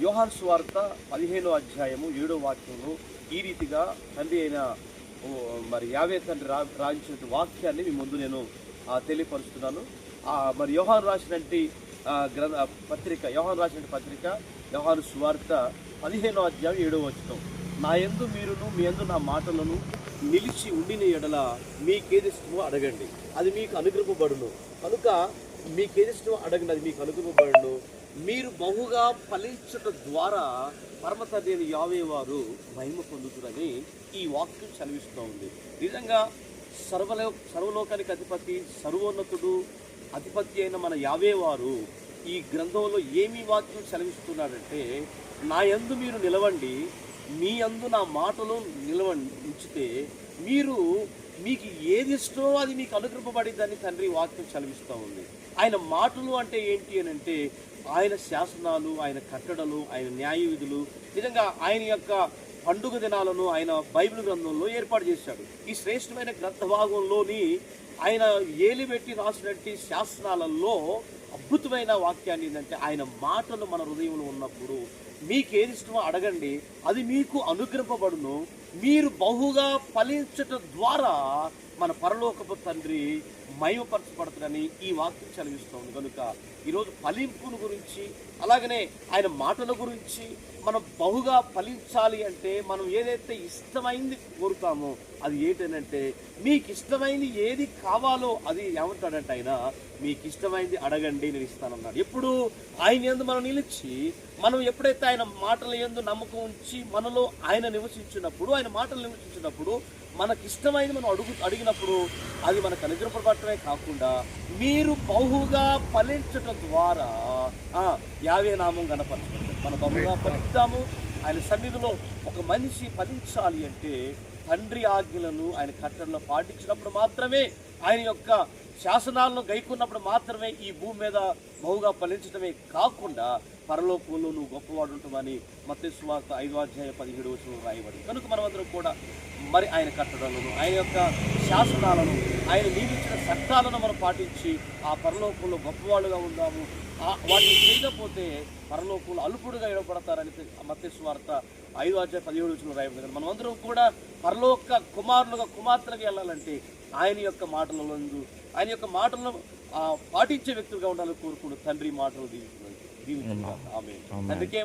యోహాన్ స్వార్త పదిహేనో అధ్యాయము ఏడో వాక్యంలో ఈ రీతిగా తండ్రి అయిన ఓ, మరి యావే తండ్రి రా రాయించిన వాక్యాన్ని మీ ముందు నేను తెలియపరుస్తున్నాను. మరి యోహాన్ రాసినటువంటి గ్రంథ పత్రిక యోహాన్ రాసిన పత్రిక యోహాను స్వార్త పదిహేనో అధ్యాయం ఏడో వచ్చిన నా యందు మీరును మీ యందు నా మాటలను నిలిచి ఉండిన ఎడల మీకేది ఇష్టమో అడగండి. అది మీకు అనుగ్రహపడును కనుక మీకేది ఇష్టమో అడగండి అది మీకు అనుగ్రహపడును మీరు బహుగా ఫలించడం ద్వారా పరమతదేవి యావే వారు మహిమ పొందుతురని ఈ వాక్యం చదివిస్తూ ఉంది. నిజంగా సర్వలో సర్వలోకానికి అధిపతి సర్వోన్నతుడు అధిపతి అయిన మన యావే వారు ఈ గ్రంథంలో ఏమి వాక్యం సెలవిస్తున్నాడంటే నా యందు మీరు నిలవండి మీ అందు నా మాటలు నిలవ ఉంచితే మీరు మీకు ఏది ఇష్టమో అది మీకు అనుగ్రహపడిద్దని తండ్రి వాక్యం చలవిస్తూ ఉంది. ఆయన మాటలు అంటే ఏంటి అని అంటే ఆయన శాసనాలు ఆయన కట్టడలు ఆయన న్యాయ విధులు నిజంగా ఆయన యొక్క పండుగ దినాలను ఆయన బైబిల్ గ్రంథంలో ఏర్పాటు చేశాడు. ఈ శ్రేష్టమైన గ్రంథ భాగంలోని ఆయన ఏలిబెట్టి రాసినటువంటి శాసనాలలో అద్భుతమైన వాక్యాన్ని ఏంటంటే ఆయన మాటలు మన హృదయంలో ఉన్నప్పుడు మీకు ఏది ఇష్టమో అడగండి. అది మీకు అనుగ్రహపడును మీరు బహుగా ఫలించటం ద్వారా మన పరలోకపు తండ్రి మయమపరచబడుతుందని ఈ వాక్యం చదివిస్తోంది కనుక ఈరోజు ఫలింపును గురించి అలాగనే ఆయన మాటల గురించి మనం బహుగా ఫలించాలి అంటే మనం ఏదైతే ఇష్టమైంది కోరుతామో అది ఏంటంటే మీకు ఇష్టమైంది ఏది కావాలో అది ఏమంటాడంటే ఆయన మీకు ఇష్టమైంది అడగండి నేను ఇస్తానన్నాడు ఎప్పుడు? ఆయన ఎందు మనం నిలిచి మనం ఎప్పుడైతే ఆయన మాటల ఎందు నమ్మకం ఉంచి మనలో ఆయన నివసించినప్పుడు ఆయన మాటలు నివసించినప్పుడు మనకి ఇష్టమైనది మనం అడుగు అడిగినప్పుడు అది మనకు అనుగ్రహపడటమే కాకుండా మీరు బహుగా ఫలించటం ద్వారా యావే నామం కనపరచబడుతుంది మన బహుగా ఫలిస్తాము ఆయన సన్నిధిలో ఒక మనిషి ఫలించాలి అంటే తండ్రి ఆజ్ఞలను ఆయన కట్టడలో పాటించినప్పుడు మాత్రమే ఆయన యొక్క శాసనాలను గైకున్నప్పుడు మాత్రమే ఈ భూమి మీద బహుగా ఫలించడమే కాకుండా పరలోకంలో నువ్వు గొప్పవాడు ఉంటామని మత్స్వార్త ఐదో అధ్యాయ పదిహేడు వచనం రాయబడి కనుక మనమందరం కూడా మరి ఆయన కట్టడాలను ఆయన యొక్క శాసనాలను ఆయన నియమించిన చట్టాలను మనం పాటించి ఆ పరలోకంలో గొప్పవాళ్ళుగా ఉందాము. వాటిని చేయకపోతే పరలోకంలో అల్పుడుగా ఇవ్వబడతారని మత్స్వార్త ఐదో అధ్యాయ పదిహేడు వచనం రాయబడి కదా మనమందరం కూడా పరలోక కుమారులుగా కుమార్తెలుగా వెళ్ళాలంటే ఆయన యొక్క మాటలలో ఆయన యొక్క మాటలను పాటించే వ్యక్తులుగా ఉండాలని కోరుకుంటూ తండ్రి మాటలు దీవించు దీవించు ఆమె తండ్రికే